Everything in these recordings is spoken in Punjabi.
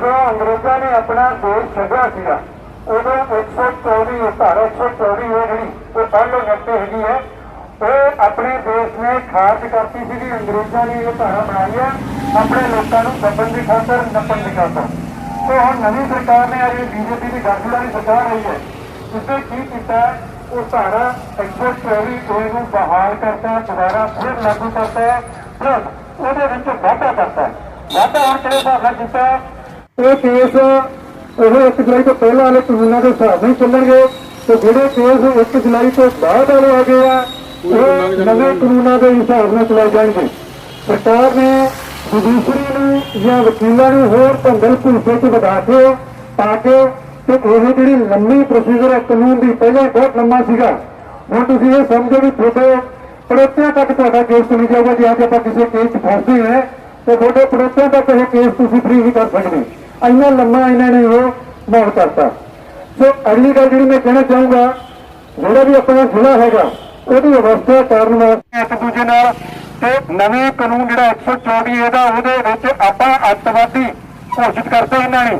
ਜਦੋਂ ਅੰਗਰੇਜ਼ਾਂ ਨੇ ਆਪਣਾ ਦੇਸ਼ ਛੱਡਿਆ ਸੀਗਾ ਉਦੋਂ 124 ਧਾਰਾ 124 ਹੈ ਜਿਹੜੀ ਉਹ ਪਹਿਲੋਂ ਨੱਤੇ ਹੈਗੀ ਹੈ, ਉਹ ਆਪਣੇ ਦੇਸ਼ ਨੇ ਖਾਰਜ ਕਰਤੀ ਸੀਗੀ, ਅੰਗਰੇਜ਼ਾਂ ਨੇ ਇਹ ਧਾਰਾ ਬਣਾਈ ਆਪਣੇ ਲੋਕਾਂ ਨੂੰ ਦੱਬਣ ਦੀ ਖਾਤਰ, ਨੱਪਣ ਦੀ ਖਾਤਰ। ਤੇ ਹੁਣ ਨਵੀਂ ਸਰਕਾਰ ਨੇ ਆ ਜਿਹੜੀ ਬੀਜੇਪੀ ਦੀ ਗਠਜੋੜੀ ਸਰਕਾਰ ਰਹੀ ਹੈ ਉਸਨੇ ਕੀ ਕੀਤਾ, ਉਹ ਧਾਰਾ 124 ਏ ਨੂੰ ਬਹਾਲ ਕਰਤਾ, ਦੁਬਾਰਾ ਫਿਰ ਲਾਗੂ ਕਰਤਾ ਪਲੱਸ ਉਹਦੇ ਵਿੱਚ ਵਾਧਾ ਕਰਤਾ। ਵਾਧਾ ਹੁਣ ਕਿਹੜੇ ਹਿਸਾਬ ਨਾਲ ਕੀਤਾ? ਇਹ ਕੇਸ ਉਹ 1 ਜੁਲਾਈ ਤੋਂ ਪਹਿਲਾਂ ਵਾਲੇ ਕਾਨੂੰਨਾਂ ਦੇ ਹਿਸਾਬ ਨਾਲ ਚੱਲਣਗੇ। ਤੇ ਜਿਹੜੇ ਕੇਸ 1 ਜੁਲਾਈ ਤੋਂ ਬਾਅਦ ਵਾਲੇ ਆ ਗਏ ਆ ਉਹ ਨਵੇਂ ਕਾਨੂੰਨਾਂ ਦੇ ਹਿਸਾਬ ਨਾਲ ਚਲਾਏ ਜਾਣਗੇ। ਸਰਕਾਰ ਨੇ ਜੁਡੀਸ਼ਰੀ ਨੂੰ ਜਾਂ ਵਕੀਲਾਂ ਨੂੰ ਹੋਰ ਭੰਗਲ ਭੁਲਸੇ ਚ ਵਧਾ ਕੇ ਪਾ ਕੇ ਤੇ ਇਹ ਜਿਹੜੀ ਲੰਮੀ ਪ੍ਰੋਸੀਜਰ ਹੈ ਕਾਨੂੰਨ ਦੀ ਪਹਿਲਾਂ ਬਹੁਤ ਲੰਮਾ ਸੀਗਾ। ਹੁਣ ਤੁਸੀਂ ਇਹ ਸਮਝੋ ਵੀ ਤੁਹਾਡੇ ਪੜੋਸਿਆਂ ਤੱਕ ਤੁਹਾਡਾ ਕੇਸ ਨਹੀਂ ਜਾਊਗਾ ਜੇ ਅੱਜ ਆਪਾਂ ਕਿਸੇ ਕੇਸ 'ਚ ਫਸਦੇ ਹਾਂ ਤੇ ਤੁਹਾਡੇ ਪੜੋਸਿਆਂ ਤੱਕ ਇਹ ਕੇਸ ਤੁਸੀਂ ਫ੍ਰੀ ਨਹੀਂ ਕਰ ਸਕਦੇ ਇੰਨਾ ਲੰਮਾ ਇਹਨਾਂ ਨੇ ਉਹ ਮਾਹੌਲ ਕਰਤਾ। ਸੋ ਅਗਲੀ ਗੱਲ ਜਿਹੜੀ ਮੈਂ ਕਹਿਣਾ ਚਾਹੂੰਗਾ, ਜਿਹੜਾ ਵੀ ਆਪਣਾ ਜ਼ਿਲ੍ਹਾ ਹੈਗਾ, ਉਹਦੀ ਅਵਸਥਾ ਕਰਨ ਵਾਸਤੇ ਇੱਕ ਦੂਜੇ ਨਾਲ ਤੇ ਨਵੇਂ ਕਾਨੂੰਨ ਜਿਹੜਾ 124 ਇਹਦਾ ਉਹਦੇ ਵਿੱਚ ਆਪਾਂ ਅੱਤਵਾਦੀ ਘੋਸ਼ਿਤ ਕਰਤਾ ਇਹਨਾਂ ਨੇ।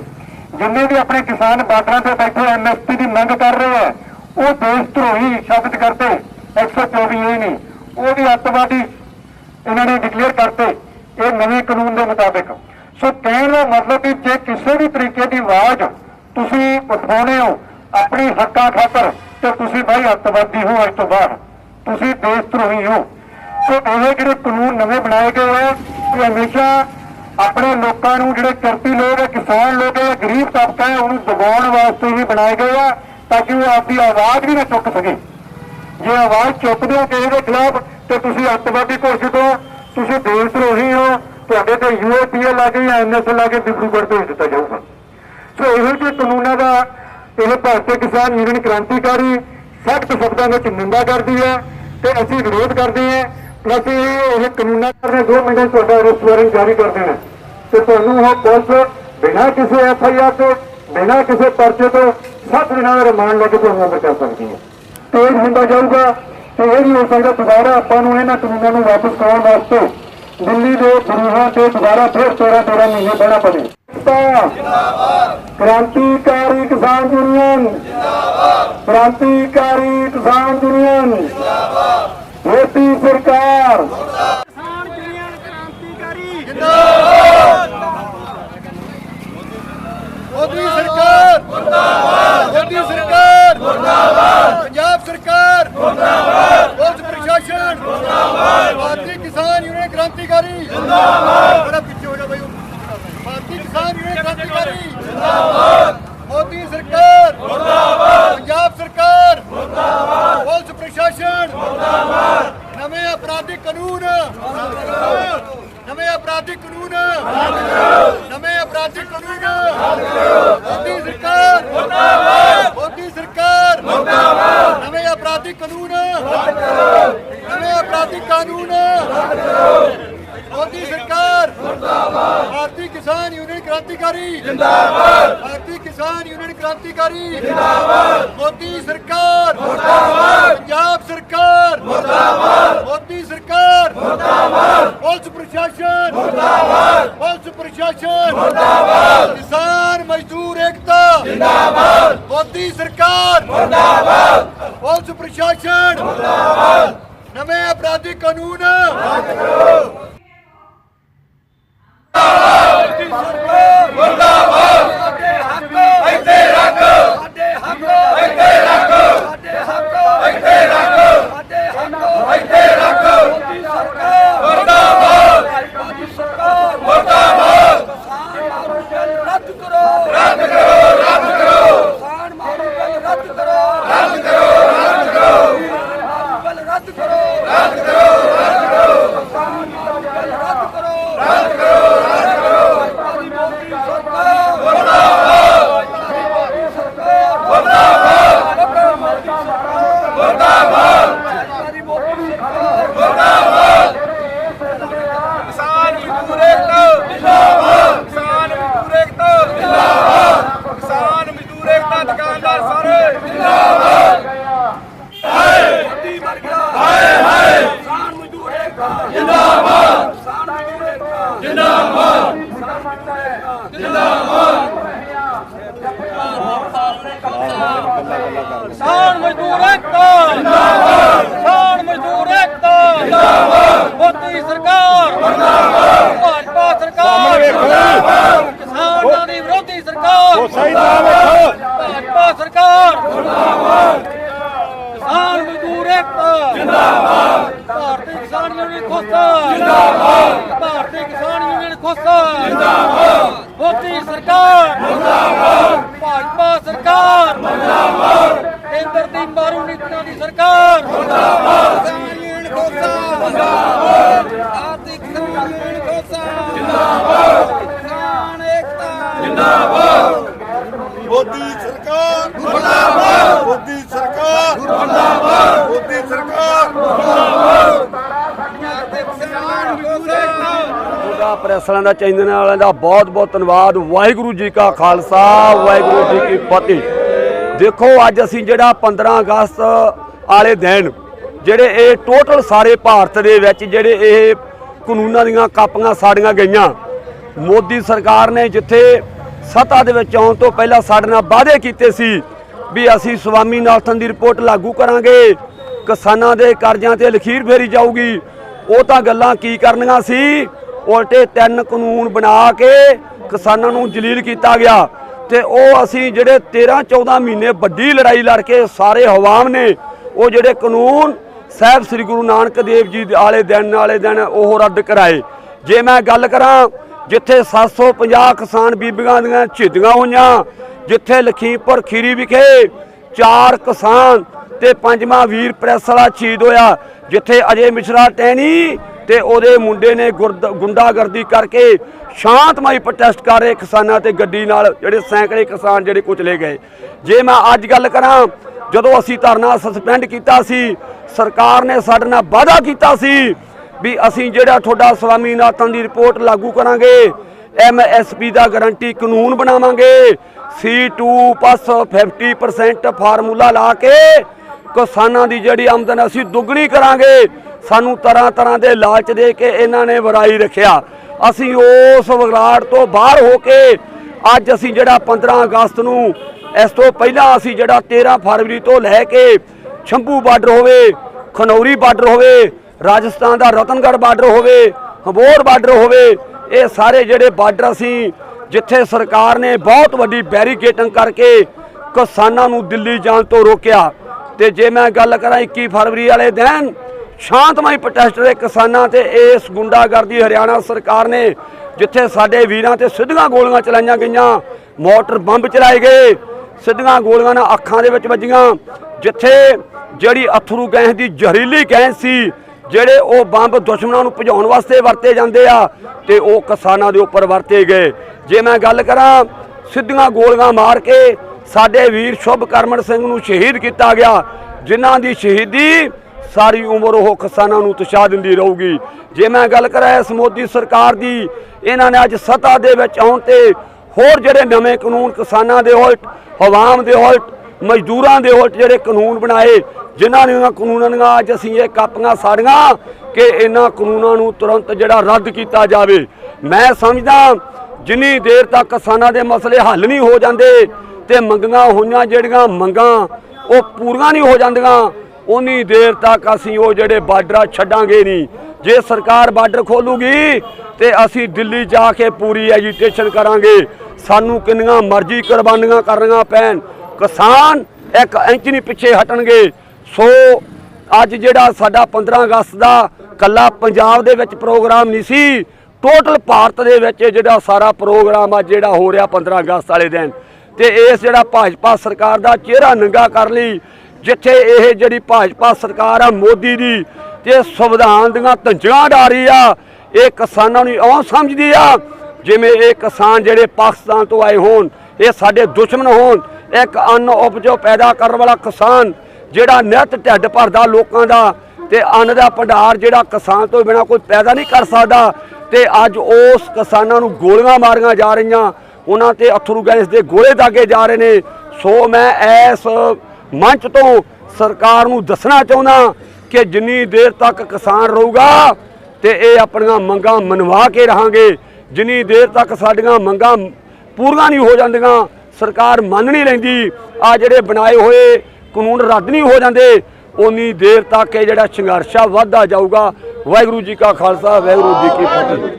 ਜਿੰਨੇ ਵੀ ਆਪਣੇ ਕਿਸਾਨ ਬਾਰਡਰਾਂ ਤੇ ਬੈਠੇ ਐਮਐਸਪੀ ਦੀ ਮੰਗ ਕਰ ਰਹੇ ਆ, ਉਹ ਦੇਸ਼ ਧਰੋਹੀ ਸ਼ਬਦ ਕਰਤੇ 124 ਇਹ ਨਹੀਂ ਉਹ ਵੀ ਅੱਤਵਾਦੀ ਇਹਨਾਂ ਨੇ ਡਿਕਲੇਅਰ ਕਰਤੇ, ਇਹ ਨਵੇਂ ਕਾਨੂੰਨ ਦੇ ਮੁਤਾਬਿਕ। ਸੋ ਕਹਿਣ ਦਾ ਮਤਲਬ ਕਿ ਜੇ ਕਿਸੇ ਵੀ ਤਰੀਕੇ ਦੀ ਆਵਾਜ਼ ਤੁਸੀਂ ਉਠਾਉਣੇ ਹੋ ਆਪਣੀ ਹੱਕਾਂ ਖਾਤਰ, ਤੇ ਤੁਸੀਂ ਭਾਈ ਅੱਤਵਾਦੀ ਹੋ ਅੱਜ ਤੋਂ ਬਾਅਦ। ਤੁਸੀਂ ਦੇਸ਼ ਧਰੋਹੀ ਹੋ। ਸੋ ਇਹ ਜਿਹੜੇ ਕਾਨੂੰਨ ਨਵੇਂ ਬਣਾਏ ਗਏ ਆ, ਇਹ ਹਮੇਸ਼ਾ ਆਪਣੇ ਲੋਕਾਂ ਨੂੰ ਜਿਹੜੇ ਕਿਰਤੀ ਲੋਕ ਹੈ ਕਿਸਾਨ ਲੋਕ ਹੈ ਗਰੀਬ ਤਬਕਾ ਹੈ ਉਹਨੂੰ ਦਬਾਉਣ ਵਾਸਤੇ ਹੀ ਬਣਾਏ ਗਏ ਆ, ਤਾਂ ਕਿ ਉਹ ਆਪਦੀ ਆਵਾਜ਼ ਵੀ ਨਾ ਚੁੱਕ ਸਕੇ। ਜੇ ਆਵਾਜ਼ ਚੁੱਕਦੇ ਹੋ ਕਿਸੇ ਦੇ ਖਿਲਾਫ, ਤੇ ਤੁਸੀਂ ਅੱਤਵਾਦੀ ਘੋਸ਼ਿਤ ਹੋ, ਤੁਸੀਂ ਦੇਸ਼ ਧਰੋਹੀ ਹੋ ਤੁਹਾਡੇ ਤੇ ਯੂਏਪੀਏ ਲਾ ਕੇ ਜਾਂ ਐਨਐਸਏ ਲਾ ਕੇ ਡਿਬਰੂਗੜ੍ਹ ਭੇਜ ਦਿੱਤਾ ਜਾਊਗਾ। ਸੋ ਇਹੋ ਜਿਹੇ ਕਾਨੂੰਨਾਂ ਦਾ ਇਹ ਭਾਰਤੀ ਕਿਸਾਨ ਯੂਨੀਅਨ ਕ੍ਰਾਂਤੀਕਾਰੀ ਸਖਤ ਸ਼ਬਦਾਂ ਵਿੱਚ ਨਿੰਦਾ ਕਰਦੀ ਹੈ ਤੇ ਅਸੀਂ ਵਿਰੋਧ ਕਰਦੇ ਹਾਂ। ਪਲੱਸ ਇਹ ਇਹ ਕਾਨੂੰਨਾਂ ਦੇ 2 ਮਿੰਟਾਂ ਤੁਹਾਡਾ ਅਰੈਸਟ ਜਾਰੀ ਕਰ ਦੇਣਾ। ਤੇ ਤੁਹਾਨੂੰ ਉਹ ਪੁਲਿਸ ਬਿਨਾਂ ਕਿਸੇ ਐਫ ਆਈ ਆਰ ਤੋਂ, ਬਿਨਾਂ ਕਿਸੇ ਪਰਚੇ ਤੋਂ ਸੱਤ ਦਿਨਾਂ ਦਾ ਰਿਮਾਂਡ ਲੈ ਕੇ ਤੁਹਾਨੂੰ ਅੰਦਰ ਕਰ ਸਕਦੀ ਹੈ। ਤੇਜ਼ ਹੁੰਦਾ ਜਾਊਗਾ ਤੇ ਇਹ ਵੀ ਹੋ ਸਕਦਾ ਦੁਬਾਰਾ ਆਪਾਂ ਨੂੰ ਇਹਨਾਂ ਕਾਨੂੰਨਾਂ ਨੂੰ ਵਾਪਸ ਕਰਾਉਣ ਵਾਸਤੇ ਦਿੱਲੀ ਦੇ ਬਰੂਹਾਂ ਤੇ ਦੁਬਾਰਾ ਫਿਰ 13 13 ਮਹੀਨੇ ਬਹਿਣਾ ਪਵੇ ਕ੍ਰਾਂਤੀਕਾਰੀ ਕਿਸਾਨ ਯੂਨੀਅਨ ਕ੍ਰਾਂਤੀਕਾਰੀ ਕਿਸਾਨ ਯੂਨੀਅਨ ਮੋਦੀ ਸਰਕਾਰ ਕਿਸਾਨ ਯੂਨੀਅਨ ਕ੍ਰਾਂਤੀਕਾਰੀ ਮੋਦੀ ਸਰਕਾਰ ਮੁਰਦਾਬਾਦ ਮੋਦੀ ਸਰਕਾਰ ਮੁਰਦਾਬਾਦ ਪੰਜਾਬ ਸਰਕਾਰ ਮੁਰਦਾਬਾਦ ਪੁਲਿਸ ਪ੍ਰਸ਼ਾਸਨ ਮੁਰਦਾਬਾਦ ਭਾਰਤੀ ਕਿਸਾਨ ਯੂਨੀਅਨ ਕ੍ਰਾਂਤੀਕਾਰੀ ਜਿੰਦਾਬਾਦ ਬੜਾ ਪਿੱਛੇ ਹੋ ਜਾ ਬਾਈ ਭਾਰਤੀ ਕਿਸਾਨ ਯੂਨੀਅਨ ਕ੍ਰਾਂਤੀਕਾਰੀ ਜਿੰਦਾਬਾਦ ਮੋਦੀ ਸਰਕਾਰ ਮੁਰਦਾਬਾਦ ਪੰਜਾਬ ਸਰਕਾਰ ਮੁਰਦਾਬਾਦ ਪੁਲਿਸ ਪ੍ਰਸ਼ਾਸਨ ਮੁਰਦਾਬਾਦ ਨਵੇਂ ਅਪਰਾਧਿਕ ਕਾਨੂੰਨ ਨਵੇਂ ਅਪਰਾਧਿਕ ਕਾਨੂੰਨ ਨਵੇਂ ਅਪਰਾਧਿਕ ਕਾਨੂੰਨ ਮੋਦੀ ਸਰਕਾਰ ਮੁਰਦਾਬਾਦ ਮੋਦੀ ਸਰਕਾਰ ਮੁਰਦਾਬਾਦ ਨਵੇਂ ਅਪਰਾਧਿਕ ਕਾਨੂੰਨ ਨਵੇਂ ਅਪਰਾਧਿਕ ਕਾਨੂੰਨ ਮੋਦੀ ਸਰਕਾਰ ਮੁਰਦਾਬਾਦ ਭਾਰਤੀ ਕਿਸਾਨ ਯੂਨੀਅਨ ਕ੍ਰਾਂਤੀਕਾਰੀ ਜਿੰਦਾਬਾਦ। ਭਾਰਤੀ ਕਿਸਾਨ ਯੂਨੀਅਨ ਕ੍ਰਾਂਤੀਕਾਰੀ। ਜਿੰਦਾਬਾਦ। ਮੋਦੀ ਸਰਕਾਰ। ਮੁਰਦਾਬਾਦ। ਪੰਜਾਬ ਸਰਕਾਰ। ਮੁਰਦਾਬਾਦ। ਮੋਦੀ ਸਰਕਾਰ। ਮੁਰਦਾਬਾਦ। ਪੁਲਿਸ ਪ੍ਰਸ਼ਾਸਨ। ਮੁਰਦਾਬਾਦ। ਪੁਲਿਸ ਪ੍ਰਸ਼ਾਸਨ। ਮੁਰਦਾਬਾਦ। ਕਿਸਾਨ ਮਜ਼ਦੂਰ ਏਕਤਾ। ਜਿੰਦਾਬਾਦ। ਮੋਦੀ ਸਰਕਾਰ। ਮੁਰਦਾਬਾਦ। ਪੁਲਿਸ ਪ੍ਰਸ਼ਾਸਨ। ਮੁਰਦਾਬਾਦ। ਨਵੇਂ ਅਪਰਾਧਿਕ ਕਾਨੂੰਨ। ਰੱਦ ਮੁਰਦਾਬਾਦ। ਕਿਸਾਨ ਮਜ਼ਦੂਰ ਏਕਤਾ। ਜਿੰਦਾਬਾਦ ਕਿਸਾਨ ਮਜ਼ਦੂਰ ਏਕਤਾ। ਜਿੰਦਾਬਾਦ ਮੋਦੀ ਸਰਕਾਰ। ਜਿੰਦਾਬਾਦ ਭਾਜਪਾ ਸਰਕਾਰ। ਜਿੰਦਾਬਾਦ ਕਿਸਾਨਾਂ ਦੀ ਵਿਰੋਧੀ ਸਰਕਾਰ। ਜਿੰਦਾਬਾਦ ਭਾਜਪਾ ਸਰਕਾਰ। ਜਿੰਦਾਬਾਦ ਕਿਸਾਨ ਮਜ਼ਦੂਰ ਏਕਤਾ। ਜਿੰਦਾਬਾਦ ਭਾਰਤੀ ਕਿਸਾਨ ਯੂਨੀਅਨ ਖੋਸਾ। ਜਿੰਦਾਬਾਦ ਭਾਰਤੀ ਕਿਸਾਨ ਯੂਨੀਅਨ ਖੋਸਾ। ਜਿੰਦਾਬਾਦ ਮੋਦੀ ਸਰਕਾਰ। ਮੁਰਦਾਬਾਦ ਯੂਨੀਅਨ ਖੋਸਾ ਮੁਰਦਾਬਾਦ ਆਰਥਿਕ ਕਿਸਾਨ ਯੂਨੀਅਨ ਖੋਸਾ ਜਿੰਦਾਬਾਦ ਕਿਸਾਨ ਏਕਤਾ ਮੋਦੀ ਸਰਕਾਰ ਮੁਰਦਾਬਾਦ ਮੋਦੀ ਸਰਕਾਰ ਮੁਰਦਾਬਾਦ ਮੋਦੀ ਸਰਕਾਰ ਕਿਸਾਨ ਖੋਸਾ ਦਾ ਚੈਨਲ ਵਾਲਿਆਂ ਦਾ ਬਹੁਤ ਬਹੁਤ ਧੰਨਵਾਦ। ਵਾਹਿਗੁਰੂ ਜੀ ਕਾ ਖਾਲਸਾ, ਵਾਹਿਗੁਰੂ ਜੀ ਕੀ ਫਤਿਹ। ਦੇਖੋ, ਅੱਜ ਅਸੀਂ ਜਿਹੜਾ 15 ਅਗਸਤ ਆਲੇ ਦਿਨ, ਜਿਹੜੇ ਇਹ ਟੋਟਲ ਸਾਰੇ ਭਾਰਤ ਦੇ ਵਿੱਚ ਜਿਹੜੇ ਇਹ ਕਾਨੂੰਨਾਂ ਦੀਆਂ ਕਾਪੀਆਂ ਸਾੜੀਆਂ ਗਈਆਂ, ਮੋਦੀ ਸਰਕਾਰ ਨੇ ਜਿੱਥੇ ਸੱਤਾ ਦੇ ਵਿੱਚ ਆਉਣ ਤੋਂ ਪਹਿਲਾਂ ਸਾਡੇ ਨਾਲ ਵਾਅਦੇ ਕੀਤੇ ਸੀ ਵੀ ਅਸੀਂ ਸਵਾਮੀਨਾਥਨ ਦੀ ਰਿਪੋਰਟ ਲਾਗੂ ਕਰਾਂਗੇ, ਕਿਸਾਨਾਂ ਦੇ ਕਰਜ਼ਿਆਂ ਤੇ ਲਖੀਰ ਫੇਰੀ ਜਾਊਗੀ। ਉਹ ਤਾਂ ਗੱਲਾਂ ਕੀ ਕਰਨੀਆਂ ਸੀ? ਉਲਟੇ ਤਿੰਨ ਕਾਨੂੰਨ ਬਣਾ ਕੇ ਕਿਸਾਨਾਂ ਨੂੰ ਜਲੀਲ ਕੀਤਾ ਗਿਆ ਤੇ ਉਹ ਅਸੀਂ ਜਿਹੜੇ 13 14 ਮਹੀਨੇ ਵੱਡੀ ਲੜਾਈ ਲੜ ਕੇ ਸਾਰੇ ਹਵਾਮ ਨੇ ਉਹ ਜਿਹੜੇ ਕਾਨੂੰਨ ਸਾਹਿਬ ਸ੍ਰੀ ਗੁਰੂ ਨਾਨਕ ਦੇਵ ਜੀ ਦੇ ਆਲੇ ਦਿਨ ਆਲੇ ਦਿਨ ਉਹ ਰੱਦ ਕਰਾਏ। ਜੇ ਮੈਂ ਗੱਲ ਕਰਾਂ, ਜਿੱਥੇ 750 ਕਿਸਾਨ ਬੀਬੀਆਂ ਦੀਆਂ ਸ਼ਹੀਦੀਆਂ ਹੋਈਆਂ, ਜਿੱਥੇ ਲਖੀਮਪੁਰ ਖੀਰੀ ਵਿਖੇ ਚਾਰ ਕਿਸਾਨ ਤੇ ਪੰਜਵਾਂ ਵੀਰ ਪ੍ਰੈਸ ਵਾਲਾ ਸ਼ਹੀਦ ਹੋਇਆ, ਜਿੱਥੇ ਅਜੇ ਮਿਸ਼ਰਾ ਟੈਣੀ ਤੇ ਉਹਦੇ ਮੁੰਡੇ ਨੇ ਗੁਰਦ- ਗੁੰਡਾਗਰਦੀ ਕਰਕੇ ਸ਼ਾਂਤਮਈ ਪ੍ਰੋਟੈਸਟ ਕਰ ਰਹੇ ਕਿਸਾਨਾਂ ਤੇ ਗੱਡੀ ਨਾਲ ਜਿਹੜੇ ਸੈਂਕੜੇ ਕਿਸਾਨ ਜਿਹੜੇ ਕੁਚਲੇ ਗਏ। ਜੇ ਮੈਂ ਅੱਜ ਗੱਲ ਕਰਾਂ, ਜਦੋਂ ਅਸੀਂ ਧਰਨਾ ਸਸਪੈਂਡ ਕੀਤਾ ਸੀ, ਸਰਕਾਰ ਨੇ ਸਾਡੇ ਨਾਲ ਵਾਅਦਾ ਕੀਤਾ ਸੀ ਵੀ ਅਸੀਂ ਜਿਹੜਾ ਤੁਹਾਡਾ ਸਵਾਮੀਨਾਥਨ ਦੀ ਰਿਪੋਰਟ ਲਾਗੂ ਕਰਾਂਗੇ ਐਮਐਸਪੀ ਦਾ ਗਾਰੰਟੀ ਕਾਨੂੰਨ ਬਣਾਵਾਂਗੇ C2 ਪਲੱਸ 50% ਫਾਰਮੂਲਾ ਲਾ ਕੇ ਕਿਸਾਨਾਂ ਦੀ ਜਿਹੜੀ ਆਮਦਨ ਅਸੀਂ ਦੁੱਗਣੀ ਕਰਾਂਗੇ। ਸਾਨੂੰ ਤਰ੍ਹਾਂ ਤਰ੍ਹਾਂ ਦੇ ਲਾਲਚ ਦੇ ਕੇ ਇਹਨਾਂ ਨੇ ਵਰਾਈ ਰੱਖਿਆ। ਅਸੀਂ ਉਸ ਵਿਗਾੜ ਤੋਂ ਬਾਹਰ ਹੋ ਕੇ ਅੱਜ ਅਸੀਂ ਜਿਹੜਾ 15 ਅਗਸਤ ਨੂੰ ਇਸ ਤੋਂ ਪਹਿਲਾਂ ਅਸੀਂ ਜਿਹੜਾ 13 ਫਰਵਰੀ ਤੋਂ ਲੈ ਕੇ ਸ਼ੰਭੂ ਬਾਰਡਰ ਹੋਵੇ, ਖਨੌਰੀ ਬਾਰਡਰ ਹੋਵੇ, ਰਾਜਸਥਾਨ ਦਾ ਰਤਨਗੜ੍ਹ ਬਾਰਡਰ ਹੋਵੇ, ਹਬੋਰ ਬਾਰਡਰ ਹੋਵੇ, ਇਹ ਸਾਰੇ ਜਿਹੜੇ ਬਾਰਡਰ ਅਸੀਂ ਜਿੱਥੇ ਸਰਕਾਰ ਨੇ ਬਹੁਤ ਵੱਡੀ ਬੈਰੀਕੇਟਿੰਗ ਕਰਕੇ ਕਿਸਾਨਾਂ ਨੂੰ ਦਿੱਲੀ ਜਾਣ ਤੋਂ ਰੋਕਿਆ। ਤੇ ਜੇ ਮੈਂ ਗੱਲ ਕਰਾਂ 21 ਫਰਵਰੀ ਵਾਲੇ ਦਿਨ ਸ਼ਾਂਤਮਈ ਪ੍ਰੋਟੈਸਟ ਦੇ ਕਿਸਾਨਾਂ ਤੇ ਇਸ ਗੁੰਡਾਗਰਦੀ ਹਰਿਆਣਾ ਸਰਕਾਰ ਨੇ, ਜਿੱਥੇ ਸਾਡੇ ਵੀਰਾਂ ਤੇ ਸਿੱਧੀਆਂ ਗੋਲੀਆਂ ਚਲਾਈਆਂ ਗਈਆਂ, ਮੋਟਰ ਬੰਬ ਚਲਾਏ ਗਏ, ਸਿੱਧੀਆਂ ਗੋਲੀਆਂ ਨਾਲ ਅੱਖਾਂ ਦੇ ਵਿੱਚ ਵੱਜੀਆਂ, ਜਿੱਥੇ ਜਿਹੜੀ ਅਥਰੂ ਗੈਸ ਦੀ ਜ਼ਹਿਰੀਲੀ ਗੈਸ ਸੀ, ਜਿਹੜੇ ਉਹ ਬੰਬ ਦੁਸ਼ਮਣਾਂ ਨੂੰ ਭਜਾਉਣ ਵਾਸਤੇ ਵਰਤੇ ਜਾਂਦੇ ਆ, ਤੇ ਉਹ ਕਿਸਾਨਾਂ ਦੇ ਉੱਪਰ ਵਰਤੇ ਗਏ। ਜੇ ਮੈਂ ਗੱਲ ਕਰਾਂ, ਸਿੱਧੀਆਂ ਗੋਲੀਆਂ ਮਾਰ ਕੇ ਸਾਡੇ ਵੀਰ ਸ਼ੁਭ ਕਰਮਨ ਸਿੰਘ ਨੂੰ ਸ਼ਹੀਦ ਕੀਤਾ ਗਿਆ, ਜਿਨ੍ਹਾਂ ਦੀ ਸ਼ਹੀਦੀ ਸਾਰੀ ਉਮਰ ਉਹ ਕਿਸਾਨਾਂ ਨੂੰ ਉਤਸ਼ਾਹ ਦਿੰਦੀ ਰਹੂਗੀ। ਜੇ ਮੈਂ ਗੱਲ ਕਰਾਂ ਇਸ ਮੋਦੀ ਸਰਕਾਰ ਦੀ, ਇਹਨਾਂ ਨੇ ਅੱਜ ਸੱਤਾ ਦੇ ਵਿੱਚ ਆਉਣ ਤੇ ਹੋਰ ਜਿਹੜੇ ਨਵੇਂ ਕਾਨੂੰਨ ਕਿਸਾਨਾਂ ਦੇ ਉਲਟ, ਹਵਾਮ ਦੇ ਉਲਟ, ਮਜ਼ਦੂਰਾਂ ਦੇ ਉਲਟ ਜਿਹੜੇ ਕਾਨੂੰਨ ਬਣਾਏ, ਜਿਨ੍ਹਾਂ ਨੇ ਉਹਨਾਂ ਕਾਨੂੰਨਾਂ ਦੀਆਂ ਅੱਜ ਅਸੀਂ ਇਹ ਕਾਪੀਆਂ ਸਾੜੀਆਂ ਕਿ ਇਹਨਾਂ ਕਾਨੂੰਨਾਂ ਨੂੰ ਤੁਰੰਤ ਜਿਹੜਾ ਰੱਦ ਕੀਤਾ ਜਾਵੇ। ਮੈਂ ਸਮਝਦਾ ਜਿੰਨੀ ਦੇਰ ਤੱਕ ਕਿਸਾਨਾਂ ਦੇ ਮਸਲੇ ਹੱਲ ਨਹੀਂ ਹੋ ਜਾਂਦੇ ਤੇ ਮੰਗੀਆਂ ਹੋਈਆਂ ਜਿਹੜੀਆਂ ਮੰਗਾਂ ਉਹ ਪੂਰੀਆਂ ਨਹੀਂ ਹੋ ਜਾਂਦੀਆਂ ਉਨੀ ਦੇਰ ਤੱਕ ਅਸੀਂ ਉਹ ਜਿਹੜੇ ਬਾਰਡਰ ਛੱਡਾਂਗੇ ਨਹੀਂ। ਜੇ ਸਰਕਾਰ ਬਾਰਡਰ ਖੋਲੂਗੀ ਤੇ ਅਸੀਂ ਦਿੱਲੀ ਜਾ ਕੇ ਪੂਰੀ ਐਜੀਟੇਸ਼ਨ ਕਰਾਂਗੇ। ਸਾਨੂੰ ਕਿੰਨੀਆਂ ਮਰਜ਼ੀ ਕੁਰਬਾਨੀਆਂ ਕਰਨੀਆਂ ਪੈਣ। ਕਿਸਾਨ ਇੱਕ ਇੰਚ ਨਹੀਂ ਪਿੱਛੇ ਹਟਣਗੇ। ਸੋ ਅੱਜ ਜਿਹੜਾ ਸਾਡਾ 15 ਅਗਸਤ ਦਾ ਕੱਲਾ ਪੰਜਾਬ ਦੇ ਵਿੱਚ ਪ੍ਰੋਗਰਾਮ ਨਹੀਂ ਸੀ ਟੋਟਲ ਭਾਰਤ ਦੇ ਵਿੱਚ ਜਿਹੜਾ ਸਾਰਾ ਪ੍ਰੋਗਰਾਮ ਆ ਜਿਹੜਾ ਹੋ ਰਿਹਾ 15 ਅਗਸਤ ਵਾਲੇ ਦਿਨ। ਤੇ ਇਸ ਜਿਹੜਾ ਭਾਜਪਾ ਸਰਕਾਰ ਦਾ ਚਿਹਰਾ ਨੰਗਾ ਕਰ ਲਈ ਜਿੱਥੇ ਇਹ ਜਿਹੜੀ ਭਾਜਪਾ ਸਰਕਾਰ ਆ, ਮੋਦੀ ਦੀ, ਤੇ ਸੰਵਿਧਾਨ ਦੀਆਂ ਧੰਜੀਆਂ ਡਾ ਰਹੀ ਆ, ਇਹ ਕਿਸਾਨਾਂ ਨੂੰ ਇਉਂ ਸਮਝਦੀ ਆ, ਜਿਵੇਂ ਇਹ ਕਿਸਾਨ ਜਿਹੜੇ ਪਾਕਿਸਤਾਨ ਤੋਂ ਆਏ ਹੋਣ, ਇਹ ਸਾਡੇ ਦੁਸ਼ਮਣ ਹੋਣ, ਇੱਕ ਅੰਨ ਉਪਜੋ ਪੈਦਾ ਕਰਨ ਵਾਲਾ ਕਿਸਾਨ, ਜਿਹੜਾ ਨਿਤ ਢਿੱਡ ਭਰਦਾ ਲੋਕਾਂ ਦਾ, ਤੇ ਅੰਨ ਦਾ ਭੰਡਾਰ ਜਿਹੜਾ ਕਿਸਾਨ ਤੋਂ ਬਿਨਾ ਕੋਈ ਪੈਦਾ ਨਹੀਂ ਕਰ ਸਕਦਾ, ਤੇ ਅੱਜ ਉਸ ਕਿਸਾਨਾਂ ਨੂੰ ਗੋਲੀਆਂ ਮਾਰੀਆਂ ਜਾ ਰਹੀਆਂ, ਉਹਨਾਂ ਤੇ ਅਥਰੂ ਗੈਸ ਦੇ ਗੋਲੇ ਦਾਗੇ ਜਾ ਰਹੇ ਨੇ। ਸੋ ਮੈਂ ਇਸ ਮੰਚ ਤੋਂ ਸਰਕਾਰ ਨੂੰ ਦੱਸਣਾ ਚਾਹੁੰਦਾ ਕਿ ਜਿੰਨੀ ਦੇਰ ਤੱਕ ਕਿਸਾਨ ਰਹੂਗਾ ਤੇ ਇਹ ਆਪਣੀਆਂ ਮੰਗਾਂ ਮਨਵਾ ਕੇ ਰਹਾਂਗੇ। ਜਿੰਨੀ ਦੇਰ ਤੱਕ ਸਾਡੀਆਂ ਮੰਗਾਂ ਪੂਰੀਆਂ ਨਹੀਂ ਹੋ ਜਾਂਦੀਆਂ, ਸਰਕਾਰ ਮੰਨ ਨਹੀਂ ਲੈਂਦੀ। ਆ ਜਿਹੜੇ ਬਣਾਏ ਹੋਏ ਕਾਨੂੰਨ ਰੱਦ ਨਹੀਂ ਹੋ ਜਾਂਦੇ ਉਨੀ ਦੇਰ ਤੱਕ ਇਹ ਜਿਹੜਾ ਸੰਘਰਸ਼ਾ ਵੱਧਦਾ ਜਾਊਗਾ। ਵਾਹਿਗੁਰੂ ਜੀ ਕਾ ਖਾਲਸਾ, ਵਾਹਿਗੁਰੂ ਜੀ ਕੀ ਫਤਿਹ।